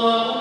Oh.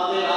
তাদের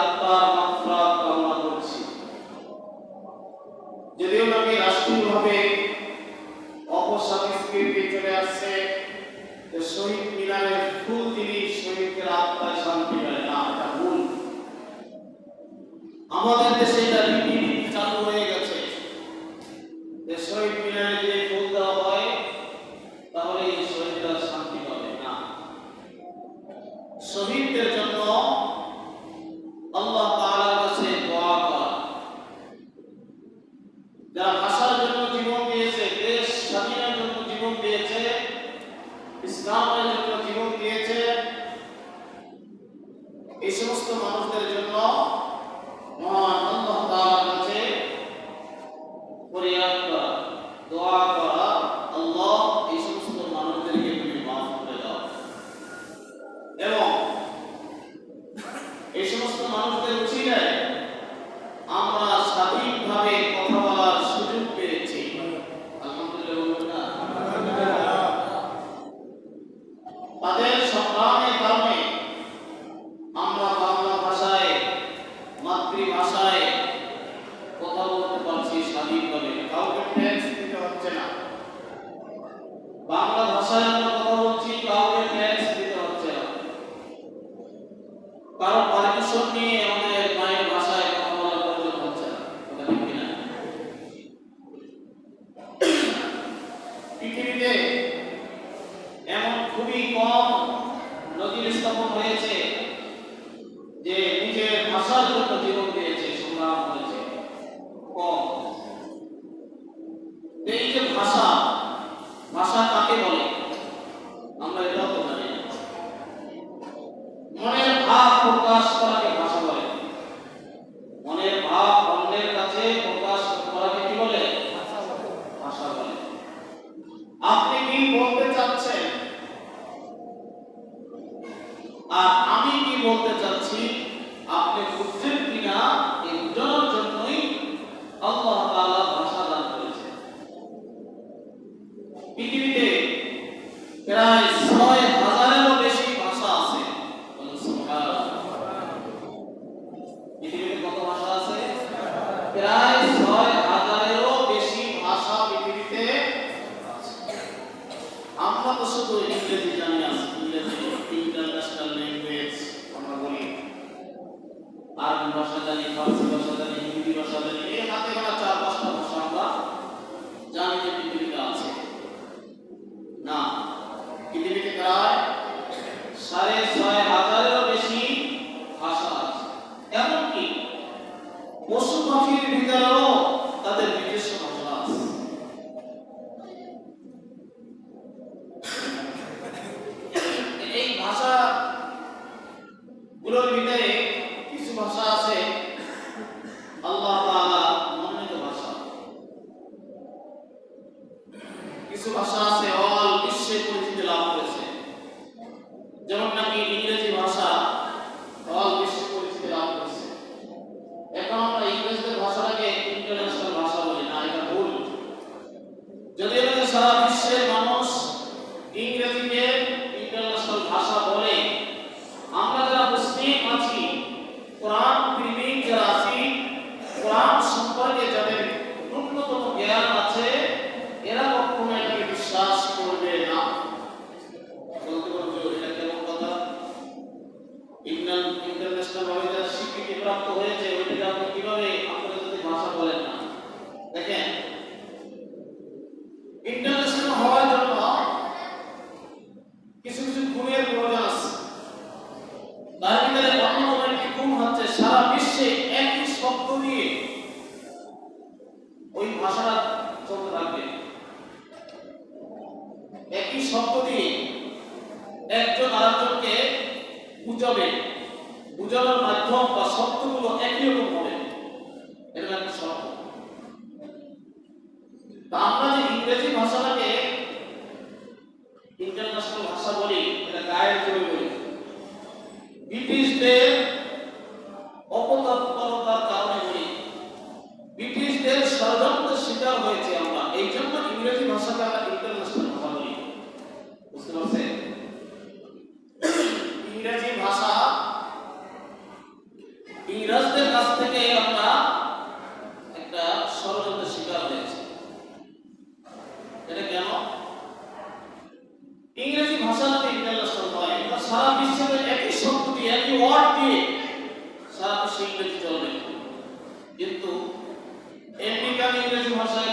Mas olha আমরা অবশ্য ইংরেজি জানি ইংরেজি আমরা বলি। আরবি ভাষা জানি, ফার্সি ভাষা জানি, হিন্দি ভাষা জানি, এই হাতে গোনা একজন আরেকজনকে বুঝাবে বুঝানোর মাধ্যম বা শব্দগুলো একই রকম হবে। এটা একটা শব্দ। আমরা যে ইংরেজি ভাষাটাকে 28代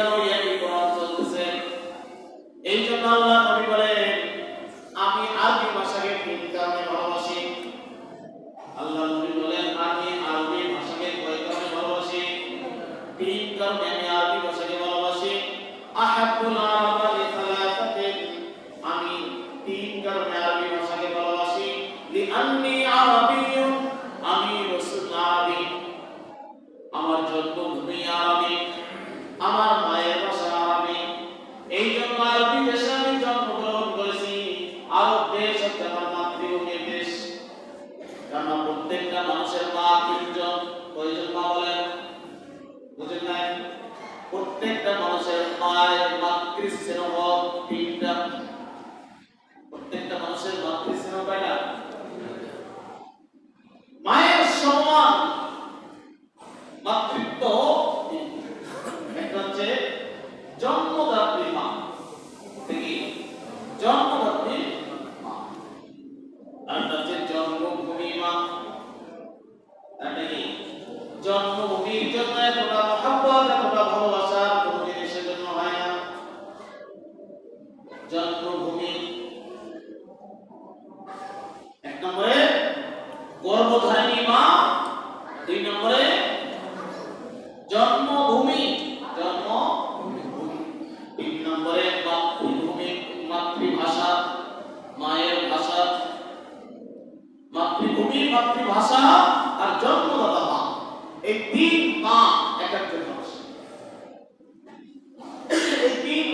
Então,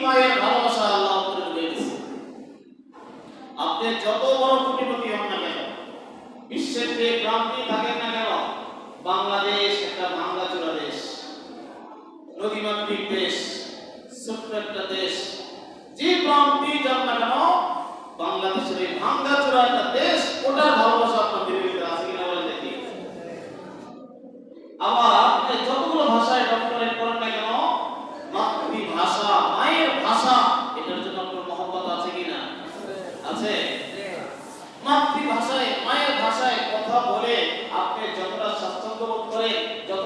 মায়ের ভালোবাসা আল্লাহ আপনার রয়েছে। আপনি যত বড় কোটিপতি হন না কেন, বিশ্বের যে গ্রামটি থাকেন না কেন, বাংলাদেশ একটা ভাঙ্গাচোরা দেশ, নদীমাতৃক দেশ, ছোট্ট একটা দেশ। যে প্রান্তি যান না কেন বাংলাদেশের এই ভাঙ্গাচোরা একটা দেশ também, já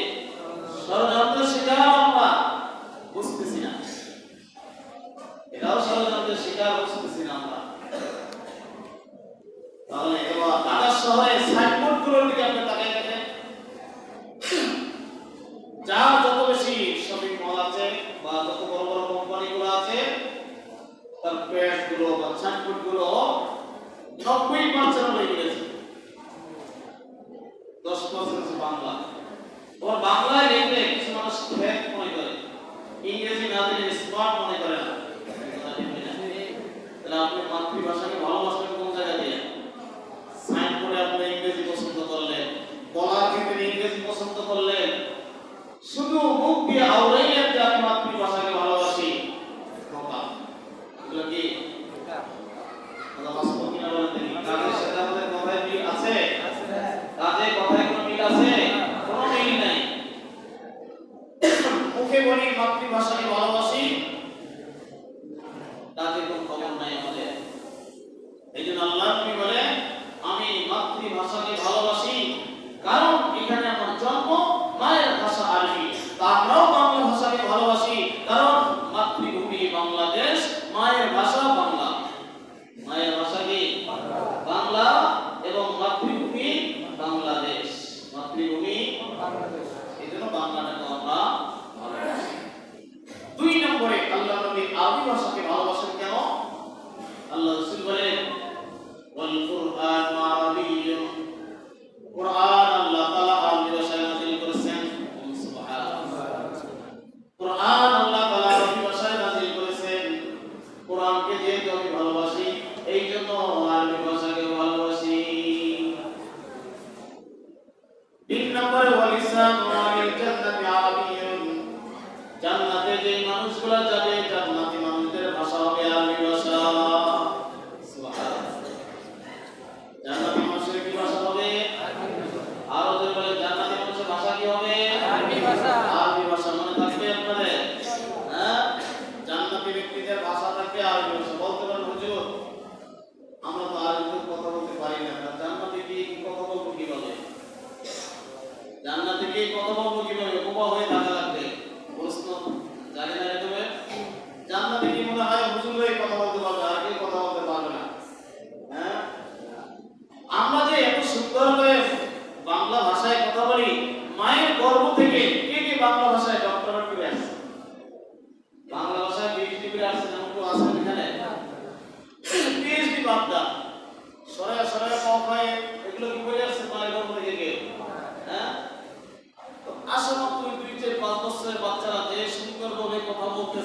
ষড়যন্ত্র শিকার আমরা। বুঝতেছি না। এটাও ষড়যন্ত্রের শিকার বুঝতেছি না আমরা। তাহলে ঢাকা শহরে সাইনবোর্ডগুলোর দিকে আপনি তাকিয়ে দেখেন। যার যত বেশি শপিং মল আছে বা যত বড় বড় কোম্পানি গুলো আছে, তার পেজগুলো বা সাইনবোর্ডগুলো নব্বই পার্সেন্ট হয়ে গেছে। দশ পার্সেন্ট বাংলা। ওর বাংলায় লিখলে কিছু মানুষ মনে করে। ইংরেজি না দিলে স্মার্ট মনে করে না? তাহলে আপনি মাতৃভাষাকে ভালোবাসবেন কোন জায়গা দিয়ে? সাইন করে আপনি ইংরেজি পছন্দ করলেন। বলার ক্ষেত্রে ইংরেজি পছন্দ করলেন। শুধু মুখ দিয়ে আওড়াইলেন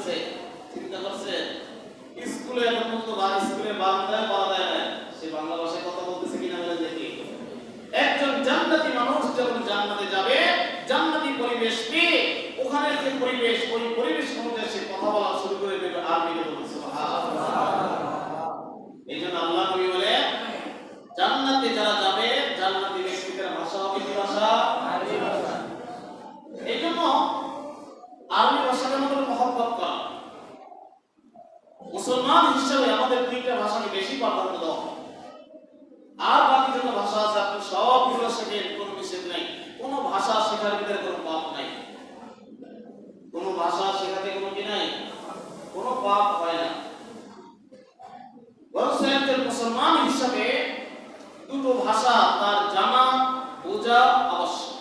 বলতেছে চিন্তা করছে স্কুলে এখন পর্যন্ত বা স্কুলে বাংলায় বলা যায় না। সে বাংলা ভাষায় কথা বলতেছে কিনা বলে দেখি। একজন জান্নাতি মানুষ যখন জান্নাতে যাবে জান্নাতি পরিবেশ পেয়ে ওখানের যে পরিবেশ ওই পরিবেশ অনুযায়ী সে কথা বলা শুরু করে দেবে আরবিতে বলছে এই জন্য আল্লাহ নবী বলে জান্নাতে যারা যাবে জান্নাতি ব্যক্তিদের ভাষা হবে কি ভাষা এই জন্য আরবি ভাষাটার মধ্যে মহব্বত করা আমাদের ভাষাকে বেশি প্রাধান্য দেওয়া হয়। আর বাকি যত ভাষা আছে, আপনি সবগুলো শেখেন, কোনো নেই। কোনো ভাষা শেখার ভিতরে কোনো পাপ নাই। কোনো ভাষা শেখাতে কোনো কি নাই? কোনো পাপ হয় না। মুসলমান হিসাবে দুটো ভাষা তার জানা, বোঝা আবশ্যক।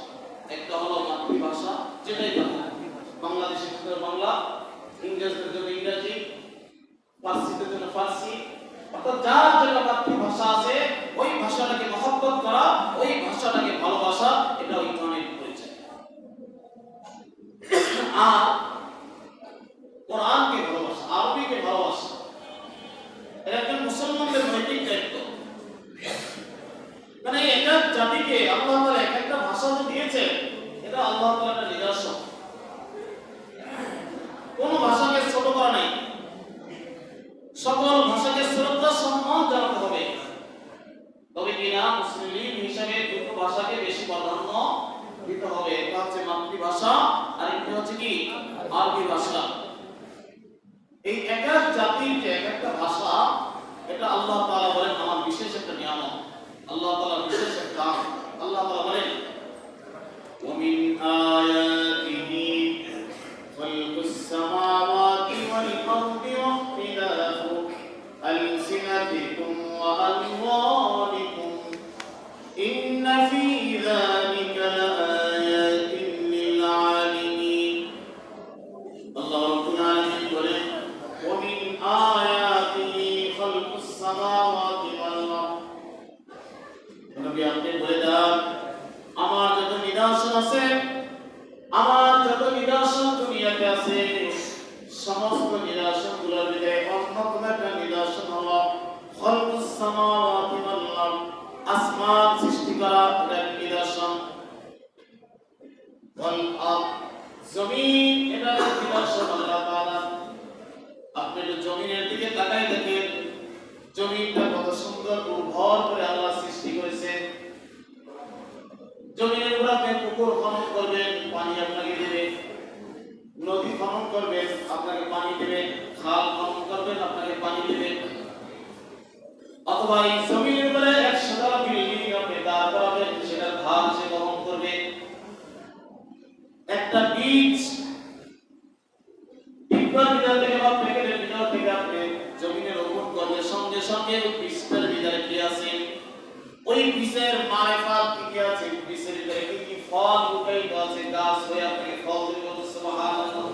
একটা হলো মাতৃভাষা, যেটাই বাংলা বাংলাদেশের ভিতরে বাংলা ইংরেজদের জন্য ইংরেজি ফার্সিদের জন্য ফার্সি অর্থাৎ যার যেটা মাতৃভাষা আছে, ওই ভাষাটাকে মহব্বত করা, ওই ভাষাটাকে ভালোবাসা, এটা ইমানের পরিচয়। আর কোরআনকে ভালোবাসা, আরবিকে ভালোবাসা, এটা একজন মুসলমানদের নৈতিক দায়িত্ব। মানে এটা জাতিকে আল্লাহ তাআলা এক একটা ভাষা যে দিয়েছে এটা আল্লাহ তাআলার নিদর্শন। কোন ভাষাকে ছোট করা নাই সকল ভাষাকে শ্রদ্ধা সম্মান জানাতে হবে তবে কিনা মুসলিম লীগ হিসাবে দুটো ভাষাকে বেশি প্রাধান্য দিতে হবে একটা হচ্ছে মাতৃভাষা আর একটা হচ্ছে কি আরবি ভাষা এই এক এক জাতির যে এক একটা ভাষা এটা আল্লাহ তাআলা বলেন আমার বিশেষ একটা নিয়ামত আল্লাহ তাআলা বিশেষ একটা আল্লাহ তাআলা বলেন ومن آياته ওয়াল পুকুর খনন করবেন, পানি আপনাকে নদী খনন করবেন, আপনাকে পানি দেবে। খাল খনন করবেন, আপনাকে পানি দেবে। অথবা এই জমিনের উপরে একশো তলা বিল্ডিং আপনি দাঁড় করাবেন সেটা ভাগ সে বহন করবে একটা বীজ ডিব্বার ভিতর থেকে বা প্যাকেটের ভিতর থেকে আপনি জমিনে রোপণ করবে। সঙ্গে সঙ্গে বীজটার ভিতরে কি আছে? ওই বীজের মারিফাত কি কি আছে? বীজের ভিতরে কি কি ফল উঠাই আছে গাছ হয়ে আপনাকে ফল দেবে সুবহানাল্লাহ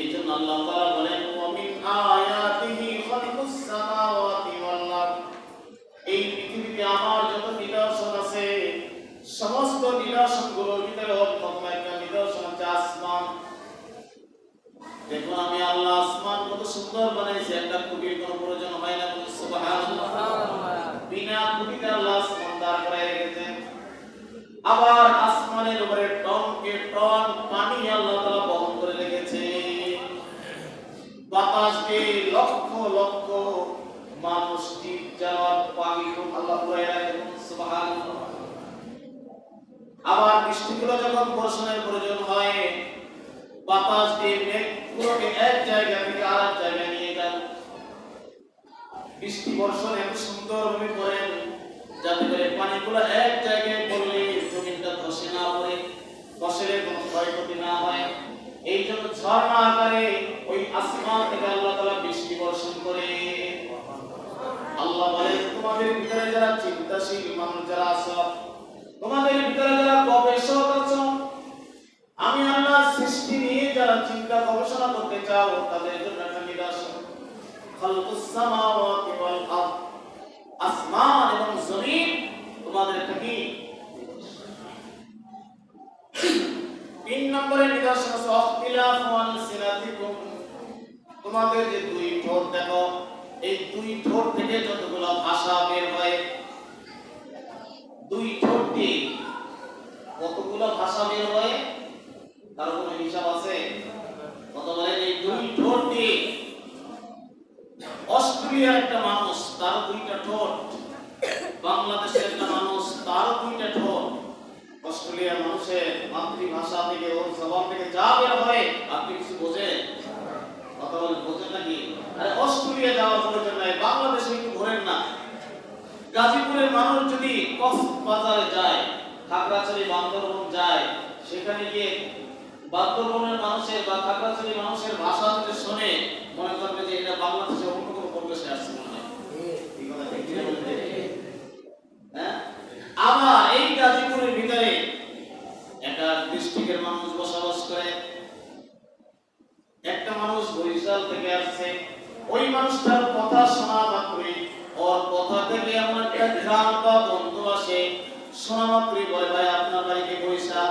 এই জন্য আল্লাহ তাআলা বলেন ওয়া মিন আয়াতিহি খালকুস সামাওয়াতি ওয়াল আরদ এই পৃথিবীতে আমার যত নিদর্শন আছে সমস্ত নিদর্শনগুলোর ভিতরে অন্যতম একটা নিদর্শন হচ্ছে আসমান দেখুন আমি আল্লাহ আসমান কত সুন্দর বানাইছি একটা খুঁটির কোনো প্রয়োজন হয় না বিনা খুঁটিতে আল্লাহ আসমান দাঁড় করাই রেখেছেন আবার আসমানের উপরে টনকে টন পানি আল্লাহ তাআলা বহন করে রেখেছে। লক্ষ লক্ষ মানুষ জীব জানোয়ার পাখি আল্লাহ রাখেন সুবহানাল্লাহ। আবার বৃষ্টিগুলো যখন বর্ষণের প্রয়োজন হয় বাতাস দিয়ে মেঘগুলোকে এক জায়গা থেকে আরেক জায়গায় নিয়ে যান বৃষ্টি বর্ষণ এত সুন্দরভাবে করেন যাতে করে পানিগুলো এক জায়গায় পড়লে জমিনটা ধসে না পড়ে ফসলের কোনো ক্ষয়ক্ষতি না হয় এই জন্য ঝর্ণা আকারে ওই আসমান থেকে আল্লাহ তাআলা বৃষ্টি বর্ষণ করে আল্লাহ বলেন তোমাদের ভিতরে যারা চিন্তাশীল মানুষ যারা আছো তোমাদের ভিতরে যারা গবেষক আছো সৃষ্টি নিয়ে যারা চিন্তা গবেষণা করতে চাও, তাদের জন্য একটা নিদর্শন। খালকুস ওয়াল আরদ। আসমান এবং জমিন তোমাদের একটা কি তিন নম্বরের নিদর্শন হচ্ছে, অখতিলাফু আলসিনাতিকুম তোমাদের যে দুই ঠোঁট, দেখো, এই দুই ঠোঁট থেকে যতগুলো ভাষা বের হয়, দুই ঠোঁট দিয়ে কতগুলো ভাষা বের হয়? তার কোনো হিসাব আছে। কত বলেন এই দুই ঠোঁট দিয়ে অস্ট্রেলিয়ার একটা মানুষ, তার দুইটা ঠোঁট। বাংলাদেশের একটা মানুষ, তার দুইটা ঠোঁট। অস্ট্রেলিয়ার মানুষের মাতৃভাষা থেকে ওর জবান থেকে যা বের হয়, আপনি কিছু বোঝেন? কথা বলেন, বোঝেন নাকি? আরে অস্ট্রেলিয়া যাওয়ার প্রয়োজন নাই, বাংলাদেশে একটু ঘোরেন না। গাজীপুরের মানুষ যদি কক্সবাজারে যায়, খাগড়াছড়ি, বান্দরবন যায়, সেখানে গিয়ে বান্দরবনের মানুষের বা খাগড়াছড়ি মানুষের ভাষা যদি শোনে মনে করবে যে এটা বাংলাদেশের অন্য কোনো পরিবেশে আসছে মনে হয়? হ্যাঁ? আবার এই গাজীপুরের ভিতরে একটা ডিস্ট্রিক্টের মানুষ বসবাস করে। একটা মানুষ বরিশাল থেকে আসছে। ওই মানুষটার কথা শোনা মাত্রই ওর কথা থেকে এমন একটা গ্রাম বা বন্ধু আসে। শোনা মাত্রই বলে ভাই আপনার বাড়িতে বরিশাল?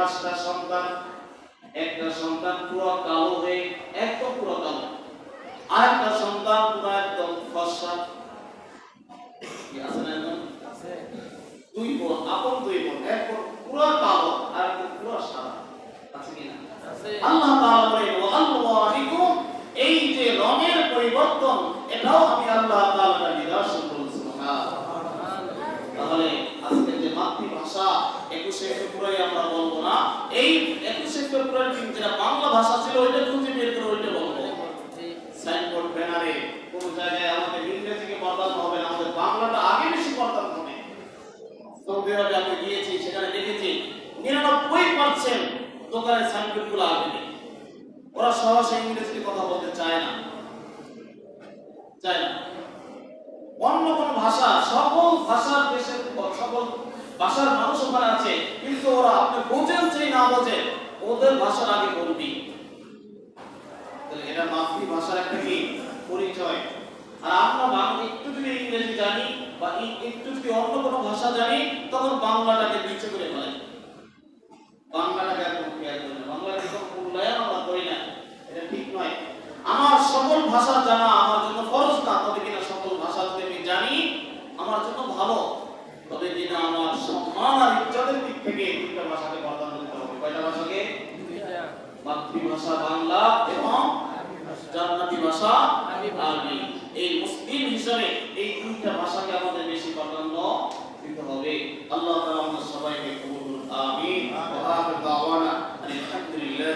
পাঁচটা সন্তান একটা সন্তান পুরো কালো হয়ে একদম পুরো কালো। আরেকটা সন্তান পুরো একদম আছে না দুই বোন আপন দুই বোন এক পুরো কালো আর পুরো সাদা। আছে কি না? আল্লাহ তাআলা ওয়া এই যে রঙের পরিবর্তন এটাও আমি আল্লাহ তাআলার নিদর্শন বলছি তাহলে আজকে যে মাতৃভাষা একুশে ফেব্রুয়ারি আমরা বলব না। এই একুশে ফেব্রুয়ারি দিন যেটা বাংলা ভাষা ছিল, ওইটা খুঁজে বের করে ওইটা বলব। সাইনবোর্ড ব্যানারে কোন জায়গায় আমাদের ইংরেজিকে বদলানো হবে না, আমাদের বাংলাটা আগে বেশি বদলানো হবে। সৌদি আরবে আমি গিয়েছি, সেখানে দেখেছি নিরানব্বই পার্সেন্ট দোকানের সাইনবোর্ডগুলো আগে ওরা সহসা ইংরেজিতে কথা বলতে চায় না। চায় না। অন্য কোন ভাষা, সকল ভাষার দেশের সকল ভাষার মানুষ ওখানে আছে, কিন্তু ওরা আপনি বোঝেন চাই না বোঝেন, ওদের ভাষার আগে বলবি। এটা মাতৃভাষার একটা কি? পরিচয়। আর আমরা বাংলা একটু যদি ইংরেজি জানি বা একটু যদি অন্য কোনো ভাষা জানি, তখন বাংলাটাকে নিচে করে ফেলাই বাংলাটাকে একদম খেয়াল করি না। বাংলাটাকে মূল্যায়ন আমরা করি না। এটা ঠিক নয়। আমার সকল ভাষা জানা আমার জন্য ফরজ না তবে কিনা সকল ভাষা যদি আমি জানি আমার জন্য ভালো তবে কিনা আমার সম্মান ইজ্জতের দিক থেকে দুইটা ভাষাকে প্রাধান্য দিতে হবে। কয়টা ভাষাকে? মাতৃভাষা বাংলা এবং জান্নাতি ভাষা আরবি এই মুসলিম হিসাবে এই দুইটা ভাষাকে আমাদের বেশি প্রাধান্য দিতে হবে। আল্লাহ তাআলা আমাদের সবাইকে কবুল করুন। আমিন। ওয়া আখির দাওয়ানা।